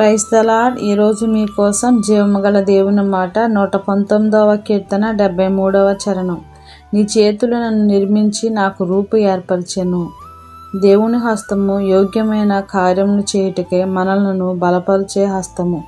Praise the Lord ఈరోజు మీకోసం జీవమగల దేవుని మాట నూట పంతొమ్మిదవ కీర్తన డెబ్బై మూడవ చరణం. నీ చేతులు నన్ను నిర్మించి నాకు రూపు ఏర్పరిచెను. దేవుని హస్తము యోగ్యమైన కార్యములు చేయుటకే మనలను బలపరిచే హస్తము.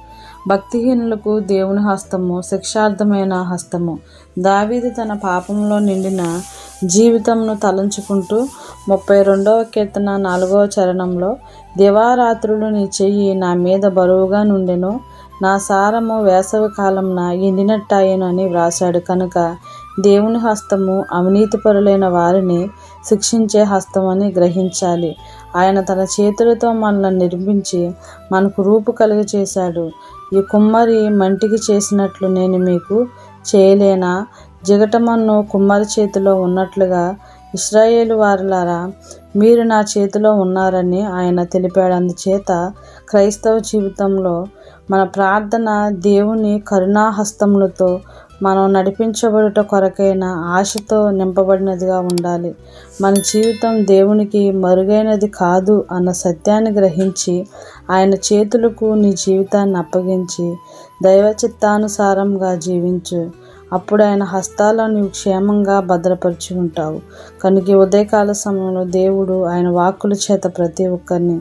భక్తిహీనులకు దేవుని హస్తము శిక్షార్థమైన హస్తము. దావీదు తన పాపంలో నిండిన జీవితంను తలంచుకుంటూ ముప్పై రెండవ కీర్తన నాలుగవ చరణంలో దివారాత్రులు నీ చెయ్యి నా మీద బరువుగా నుండెను నా సారము వేసవి కాలంన ఎండినట్టాయను అని వ్రాశాడు. కనుక దేవుని హస్తము అవినీతిపరులైన వారిని శిక్షించే హస్తం అని గ్రహించాలి. ఆయన తన చేతులతో మనల్ని నిర్మించి మనకు రూపు కలుగ చేశాడు. ఈ కుమ్మరి మంటికి చేసినట్లు నేను మీకు చేయలేనా? జిగటమన్ను కుమ్మరి చేతిలో ఉన్నట్లుగా ఇస్రాయేలు వారులారా మీరు నా చేతిలో ఉన్నారని ఆయన తెలిపాడు. అందుచేత క్రైస్తవ జీవితంలో మన ప్రార్థన దేవుని కరుణాహస్తములతో మనం నడిపించబడుట కొరకైన ఆశతో నింపబడినదిగా ఉండాలి. మన జీవితం దేవునికి మరుగైనది కాదు అన్న సత్యాన్ని గ్రహించి ఆయన చేతులకు నీ జీవితాన్ని అప్పగించి దైవ చిత్తానుసారంగా జీవించు. అప్పుడు ఆయన హస్తాల్లో నీవు క్షేమంగా భద్రపరిచి ఉంటావు. కనుక ఉదయకాల సమయంలో దేవుడు ఆయన వాక్కుల చేత ప్రతి ఒక్కరిని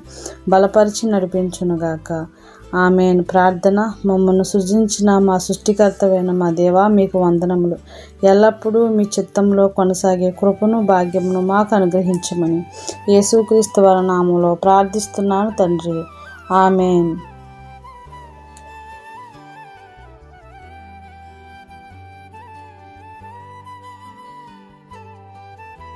బలపరిచి నడిపించునుగాక. ఆమె ప్రార్థన మమ్మల్ని సృజించిన మా సృష్టికర్తమైన మా దేవా మీకు వందనములు. ఎల్లప్పుడూ మీ చిత్తంలో కొనసాగే కృపను భాగ్యమును మాకు అనుగ్రహించమని యేసుక్రీస్తు వర నామంలో ప్రార్థిస్తున్నాను తండ్రి. ఆమెన్.